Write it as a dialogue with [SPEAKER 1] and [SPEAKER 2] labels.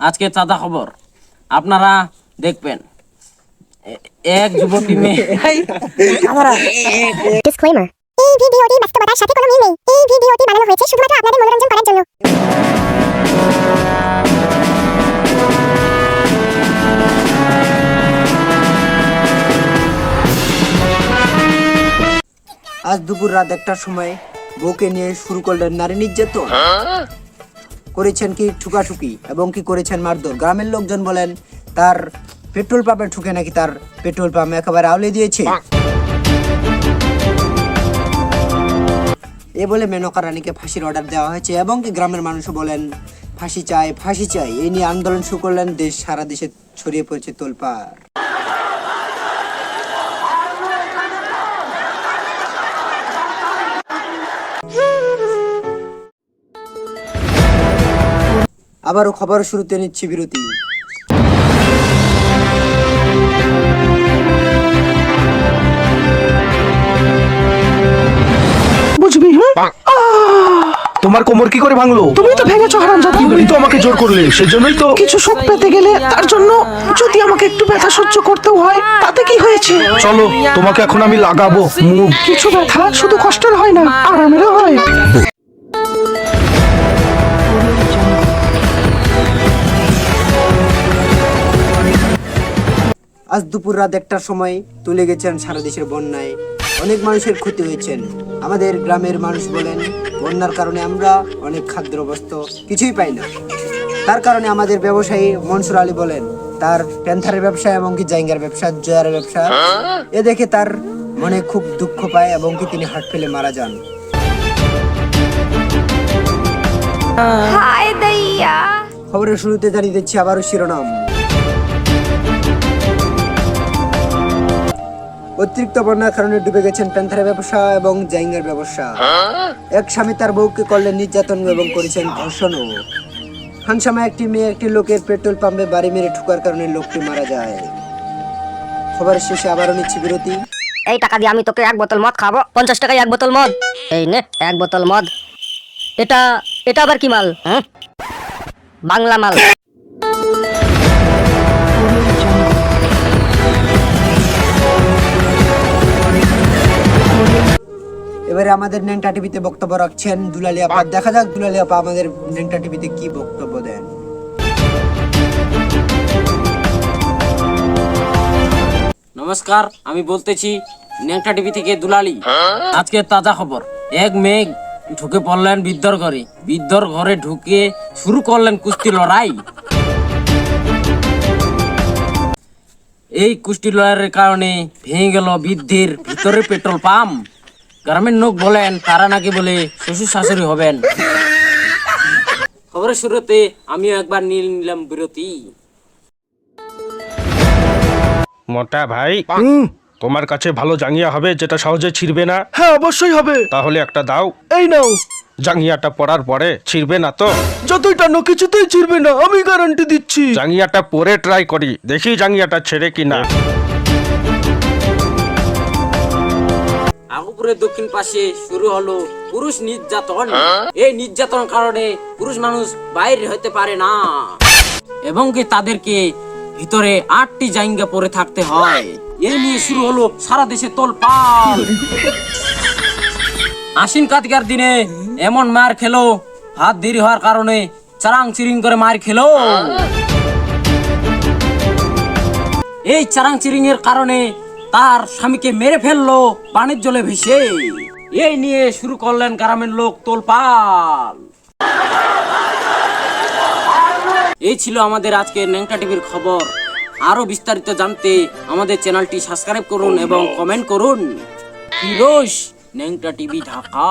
[SPEAKER 1] আজকে তাজা খবর। আপনারা দেখবেন। এক যুবতী মেয়ে।
[SPEAKER 2] ডিসক্লেমার এই ভিডিওটি বাস্তবতার সাথে কোনো মিল নেই। এই ভিডিওটি বানানো হয়েছে শুধুমাত্র আপনাদের মনোরঞ্জন করার জন্য।
[SPEAKER 3] আজ দুপুর রাত একটার সময় বউকে নিয়ে শুরু করলেন নারী নির্যাতন। করেছেন কি ঠুকাঠুকি এবং কি করেছেন মারধর? গ্রামের লোকজন বলেন, তার পেট্রোল পাম্পে ঠুকে নাকি তার পেট্রোল পাম্প একেবারে আউলে দিয়েছে। এ বলে মেনকা রানীকে ফাঁসির অর্ডার দেওয়া হয়েছে এবং কি গ্রামের মানুষও বলেন, ফাঁসি চাই ফাঁসি চাই। এই নিয়ে আন্দোলন শুরু করলেন দেশ, সারা দেশে ছড়িয়ে পড়েছে তোলপাড়। আবারও খবর শুরুতে নিচ্ছি বিরতি।
[SPEAKER 4] বুঝবি হুম?
[SPEAKER 5] তোমার কোমর কি করে ভাঙলো?
[SPEAKER 4] তুমি তো ভেঙেছো হারামজাদা।
[SPEAKER 5] তুমি তো আমাকে জোর করলে সেজন্যই তো
[SPEAKER 4] কিছু সুখ পেতে গেলে তার জন্য যদি আমাকে একটু ব্যথা সহ্য করতেও হয় তাতে কি হয়েছে?
[SPEAKER 5] চলো তোমাকে এখন আমি লাগাবো মুভ
[SPEAKER 4] কিছু ব্যথা শুধু কষ্টের হয় না।
[SPEAKER 3] আজ দুপুর রাত একটার সময় তুলে গেছেন সারা দেশের বন্যায়। অনেক মানুষের ক্ষতি হয়েছেন। আমাদের গ্রামের মানুষ বলেন বন্যার কারণে আমরা অনেক খাদ্য বস্তু কিছুই পাই না। তার কারণে আমাদের ব্যবসায়ী মনসুর আলী বলেন তার প্যান্থারের ব্যবসা এবং কি জাইঙ্গার ব্যবসা জয়ারের ব্যবসা এ দেখে তার মনে খুব দুঃখ পায় এবং কি তিনি হাট ফেলে মারা যান। খবরের শুরুতে জানিয়ে দিচ্ছি আবারও শিরোনাম। অতিরিক্ত বন্যার কারণে ডুবে গেছেন প্যান্থারের ব্যবসা এবং জাইঙ্গার ব্যবসা। এক স্বামী তার বউকে করলেন নির্যাতন এবং করেছেন ধর্ষণ ধর্ষণও হানসামা একটি মেয়ে একটি লোকের পেট্রোল পাম্পে বাড়ি মেরে ঠুকার কারণে লোকটি মারা যায়। খবরের শেষে আবারও নিচ্ছি বিরতি।
[SPEAKER 6] এই টাকা দিয়ে আমি তোকে এক বোতল মদ খাব পঞ্চাশ টাকায় এক বোতল মদ। এই নে এক বোতল মদ। এটা এটা আবার কি মাল হুম? বাংলা মাল।
[SPEAKER 3] এবারে আমাদের নেংটা টিভিতে বক্তব্য রাখছেন দুলালি আপা দেখা যাক দুলালি আপা আমাদের নেংটা টিভিতে কি বক্তব্য দেন।
[SPEAKER 1] নমস্কার, আমি বলতেছি, ন্যাংটা টিভি থেকে দুলালি। আজকে তাজা খবর। এক মেঘ ঢুকে পড়লেন বৃদ্ধর ঘরে। বৃদ্ধর ঘরে ঢুকে শুরু করলেন কুস্তি লড়াই। এই কুস্তি লড়াইয়ের কারণে ভেঙে গেল বৃদ্ধির ভিতরে পেট্রোল পাম্প। গ্রামের লোক বলেন তারা নাকি বলে শ্বশুর শাশুড়ি হবেন। খবরের শুরুতে আমিও একবার নিয়ে নিলাম বিরতি।
[SPEAKER 7] মোটা ভাই তোমার কাছে ভালো জাঙ্গিয়া হবে যেটা সহজে ছিড়বে না।
[SPEAKER 5] হ্যাঁ অবশ্যই হবে।
[SPEAKER 7] তাহলে একটা দাও।
[SPEAKER 5] এই নাও।
[SPEAKER 7] জাঙ্গিয়াটা পরার পরে ছিড়বে না তো?
[SPEAKER 5] যতই টানো কিছুতেই ছিড়বে না আমি গ্যারান্টি দিচ্ছি।
[SPEAKER 7] জাঙ্গিয়াটা পরে ট্রাই করি। দেখি জাঙ্গিয়াটা ছেড়ে কিনা।
[SPEAKER 1] আগপুরের দক্ষিণ পাশে শুরু হলো পুরুষ নির্যাতন। এই নির্যাতন কারণে পুরুষ মানুষ বাইরে হতে পারে না। এবং কি তাদেরকে ভিতরে আটটি জায়গা পরে থাকতে হয়। এই নিয়ে শুরু হলো সারা দেশে তোলপাল আশ্বিন কাতিকার দিনে এমন মার খেলো, হাত দেরি হওয়ার কারণে চারাং চিরিং করে মার খেলো। এই চারাং চিরিং এর কারণে তার স্বামীকে মেরে ফেলল, পানির জলে ভেসে। এই নিয়ে শুরু করলেন গ্রামের লোক তোলপাল। এই ছিল আমাদের আজকের ন্যাংটা টিভির খবর। আরও বিস্তারিত জানতে আমাদের চ্যানেলটি সাবস্ক্রাইব করুন এবং কমেন্ট করুন। ফিরোজ, ন্যাংটা টিভি ঢাকা।